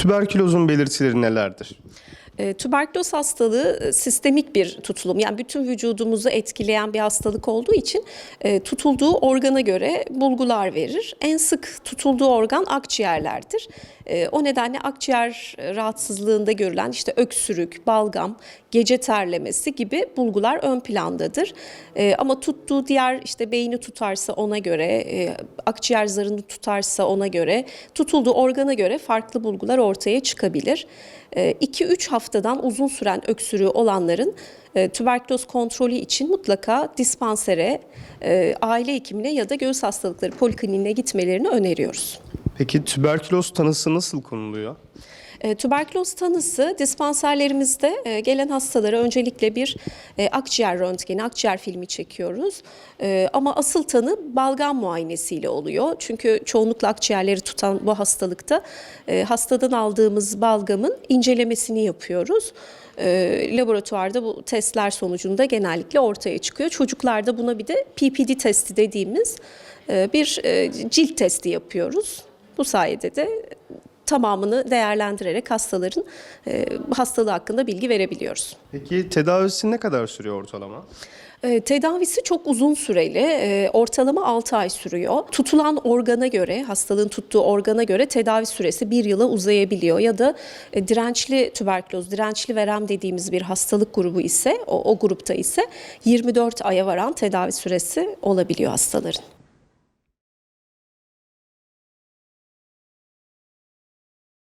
Tüberkülozun belirtileri nelerdir? E, Tüberküloz hastalığı e, sistemik bir tutulum. Yani bütün vücudumuzu etkileyen bir hastalık olduğu için e, tutulduğu organa göre bulgular verir. En sık tutulduğu organ akciğerlerdir. E, O nedenle akciğer rahatsızlığında görülen işte öksürük, balgam, gece terlemesi gibi bulgular ön plandadır. E, Ama tuttuğu diğer işte beyni tutarsa ona göre, e, akciğer zarını tutarsa ona göre, tutulduğu organa göre farklı bulgular ortaya çıkabilir. 2-3 haftadan uzun süren öksürüğü olanların e, tüberküloz kontrolü için mutlaka dispansere, e, aile hekimine ya da göğüs hastalıkları polikliniğine gitmelerini öneriyoruz. Peki tüberküloz tanısı nasıl konuluyor? E, Tüberküloz tanısı dispanserlerimizde e, gelen hastalara öncelikle bir e, akciğer röntgeni, akciğer filmi çekiyoruz. E, Ama asıl tanı balgam muayenesiyle oluyor. Çünkü çoğunlukla akciğerleri tutan bu hastalıkta e, hastadan aldığımız balgamın incelemesini yapıyoruz. E, Laboratuvarda bu testler sonucunda genellikle ortaya çıkıyor. Çocuklarda buna bir de PPD testi dediğimiz e, bir e, cilt testi yapıyoruz. Bu sayede de tamamını değerlendirerek hastaların e, hastalığı hakkında bilgi verebiliyoruz. Peki tedavisi ne kadar sürüyor ortalama? E, tedavisi çok uzun süreli, e, ortalama 6 ay sürüyor. Tutulan organa göre, hastalığın tuttuğu organa göre tedavi süresi bir yıla uzayabiliyor. Ya da e, dirençli tüberküloz, dirençli verem dediğimiz bir hastalık grubu ise, o, o grupta ise 24 aya varan tedavi süresi olabiliyor hastaların.